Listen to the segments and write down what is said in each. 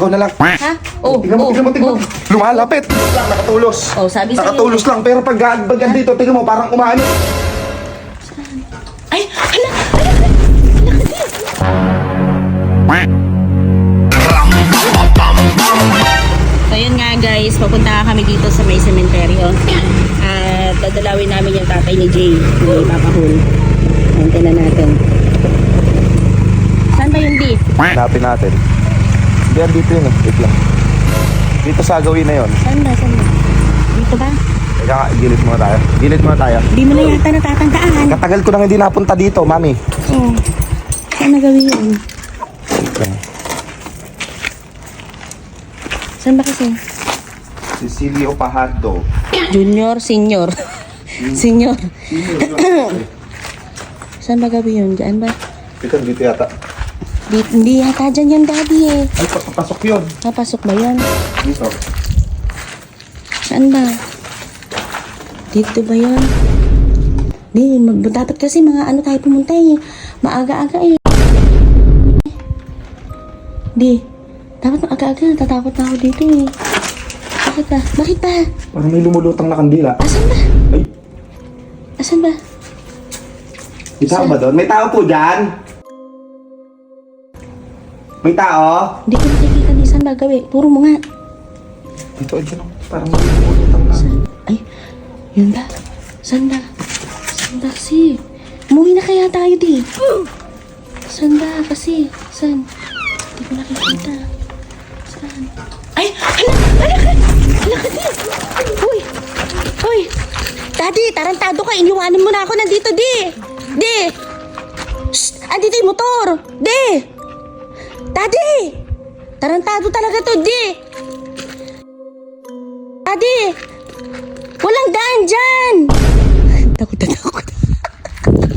ikaw na lang. Ha? Oh, Tingnan mo, oh, tingnan mo, tingnan oh. mo. Lumalapit. Lang, nakatulos. Oh, sabi sa'yo. Nakatulos lang, pero pag pag andito, tingnan mo, parang umaano. Ay, hala, hala, hala. So yun nga guys, papunta kami dito sa may sementeryo. At dadalawin namin yung tatay ni Jay, ni Papa Hul. Ayan, na natin. Saan ba yung D? Hanapin natin. Hindi, andito yun eh. Wait lang. Dito sa gawin na yun. Saan ba? Saan ba? Dito ba? Teka gilid muna tayo. Gilid muna tayo. Hindi mo na yata natatandaan. Katagal ko nang hindi napunta dito, mami. Oh. Saan nagawin yun? Wait lang. Saan ba kasi? Cecilio Pajardo. Junior, senior. senior. Saan ba gabi yun? Diyan ba? Dito, dito yata. Di, hindi yata dyan yung daddy eh. Ay, papasok yun. Napasok ba yan? Dito. Saan ba? Dito ba yan? Di, mag, dapat kasi mga ano tayo pumunta eh. Maaga-aga eh. Di, dapat maaga-aga. Natatakot na ako dito eh. Bakit ba? Bakit ba? Parang may lumulutang na kandila. Asan ba? Ay, Asan ba? may tao ba doon? May tao po dyan? May tao? Hindi ko nakikita ni saan ba gawi. Puro mo nga. Dito, ay, dyan. oh. Parang may lumulutang na. Ay, yun ba? Saan ba kasi? Umuwi na kaya tayo di? Saan ba kasi? Saan? Hindi ko nakikita. Saan? Ay! Hala! Hala ka! Hala ka di! Uy! Uy! Daddy, tarantado ka. Iniwanan mo na ako nandito di! Di! Shh! Andito yung motor! Di! Daddy! Tarantado talaga to, di! Daddy! Walang daan dyan! Takot na takot.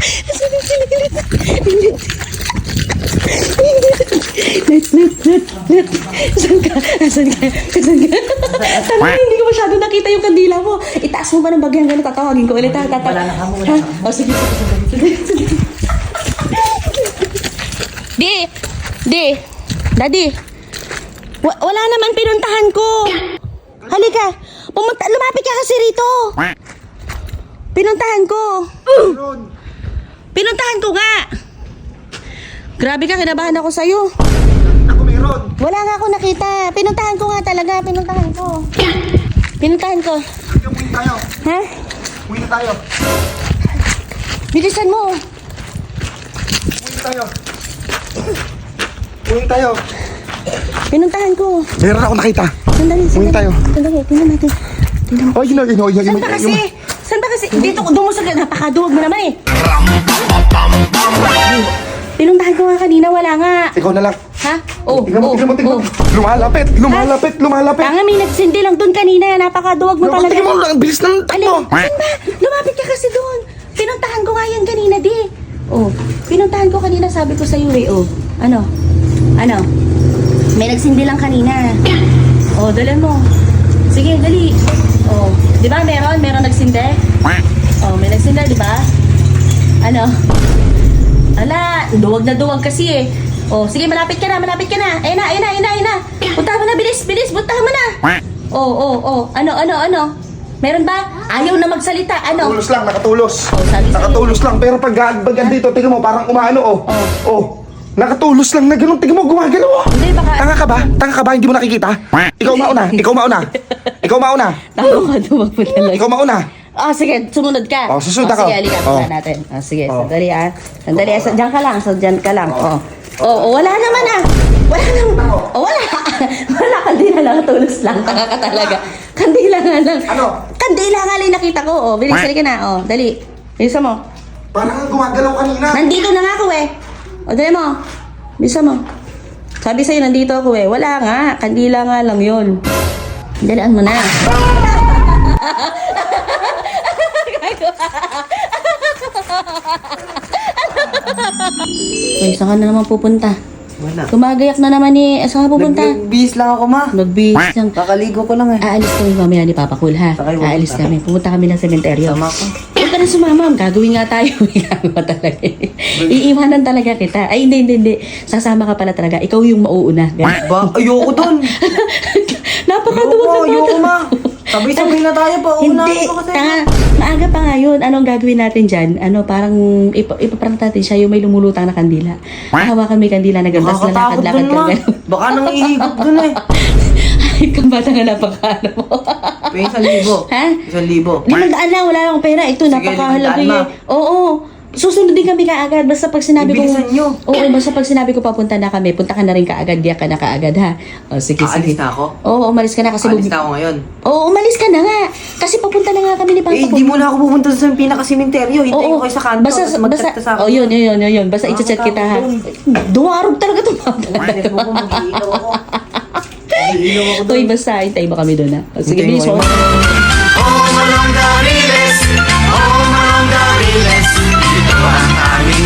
Asan yung sinigalit? Net, net, net, net. Asan ka? Asan ka? Asan ka? Talaga hindi ko masyado nakita yung kandila mo. Itaas mo ba ng bagay hanggang tatawagin ko ulit ha? Tata- Wala na ka mo? O sige, sige, sige. Di! Di! Daddy! Wa- wala naman pinuntahan ko! Halika! Pumunta, lumapit ka kasi rito! Pinuntahan ko! Pinuntahan ko nga! Grabe ka, kinabahan ako sa'yo. Ako meron. Wala nga ako nakita. Pinuntahan ko nga talaga. Pinuntahan ko. Pinuntahan ko. Sige, umuwi tayo. Ha? Umuwi na tayo. Bilisan mo. Umuwi tayo. Umuwi tayo. Pinuntahan ko. Meron ako nakita. Sandali, sandali. tayo. Sandali, tingnan natin. Tingnan mo. Oh, yun yun yun na. Saan ba kasi? Saan ba kasi? Dito, dumusog ka. Napakaduwag mo naman eh. Pinuntahan ko nga kanina, wala nga. Ikaw na lang. Ha? Oh, Tingnan mo, oh, tingnan mo, tingnan oh. mo. Lumalapit, lumalapit, lumalapit. Tanga, may nagsindi lang doon kanina. Napakaduwag mo talaga. Tingnan mo, ang bilis ng Alin? takbo. Saan ba? Lumapit ka kasi doon. Pinuntahan ko nga yan kanina, di. Oh, pinuntahan ko kanina, sabi ko sa'yo eh, oh. Ano? Ano? May nagsindi lang kanina. Oh, dali mo. Sige, dali. Oh, di ba meron? Meron nagsindi? Oh, may nagsindi, di ba? Ano? Ala, duwag na duwag kasi eh. Oh, sige, malapit ka na, malapit ka na. Ayun na, ayun na, ayun na, ayun na. Puntahan mo na, bilis, bilis, puntahan mo na. Oh, oh, oh. Ano, ano, ano? Meron ba? Ayaw na magsalita. Ano? Nakatulos lang, nakatulos. Oh, sabi sa'yo. Nakatulos lang, pero pag pag andito, tingnan mo, parang umaano, oh. Oh. Oh. Nakatulos lang na ganun, tingnan mo, gumagalaw, oh. Hindi, baka... Tanga ka ba? Tanga ka ba? Hindi mo nakikita? Ikaw mauna, ikaw mauna. Ikaw mauna. Tama ka, mo talaga. Ikaw mauna. Oh, sige, sumunod ka. Oh, susunod oh, ako. Sige, halika, Oh. punta natin. Oh, sige, Oh. sandali ah. Sandali ah, sa- dyan ka lang, sa dyan ka lang. Oh. Oh, oh, wala naman ah. Wala naman. Oh, wala. wala, kandila lang, tulos lang. Taka ka talaga. Kandila nga lang. Ano? Kandila nga lang yung nakita ko. Oh, bilis, halika na. Oh, dali. Bilisan mo. Parang gumagalaw kanina. Nandito na nga ako eh. O, dali mo. Bisa mo. Sabi sa'yo, nandito ako eh. Wala nga. Kandila nga lang yun. Dalaan mo na. Uy, saan ka na naman pupunta? Wala. Gumagayak na naman ni... Eh, saan ka pupunta? Nagbihis lang ako, ma. Nagbihis lang. Kakaligo ko lang eh. Aalis kami mamaya ni Papa Cool, ha? Sakay Aalis kami. Pumunta kami ng sementeryo. Sama ko. Ka na sumama. Gagawin nga tayo. Gagawa talaga. Iiwanan talaga kita. Ay, hindi, hindi, hindi. Sasama ka pala talaga. Ikaw yung mauuna. Ganun. Ba, ayoko dun. Napakaduwag Ayoko, na ayoko ma. Sabay-sabay na tayo pa. Hindi, Unahin ko kasi. tanga. Maaga pa nga yun. Anong gagawin natin dyan? Ano, parang ipa, ipaprank natin siya yung may lumulutang na kandila. Hawakan mo yung kandila na ganda. Tapos Nakakatakot lalakad-lakad dun ka ma. Baka nang ihigop dun eh. Ay, kang bata nga napakaano mo. May isang libo. Ha? Isang libo. Limang daan lang, wala akong pera. Ito, Sige, napakahalaga limang daan, eh. Oo. Susunod din kami kaagad. Basta pag sinabi ko... Bilisan nyo. Oo, basta pag sinabi ko papunta na kami, punta ka na rin kaagad. Diyan ka na kaagad, ha? O, sige, sige. Aalis na ako? Oo, umalis ka na kasi... Alis bub- na ako ngayon. Oo, umalis ka na nga. Kasi papunta na nga kami ni Papa. Eh, di muna ako pupunta sa pinaka-simenteryo. Hintayin ko kayo sa kanto. Basta, Basta, basta, magchat ka sa akin. oh, yun, yun, yun, yun. Basta i-chat kita, ha? Duwarog talaga ito, Umalis mo ko, mag-iilaw ako. Uy, basta, hintayin mo kami doon, ha? Sige, Hintayin bilis mo kayo. Oh, Manong Dariles! Oh, Manong Dariles! Ito ang aming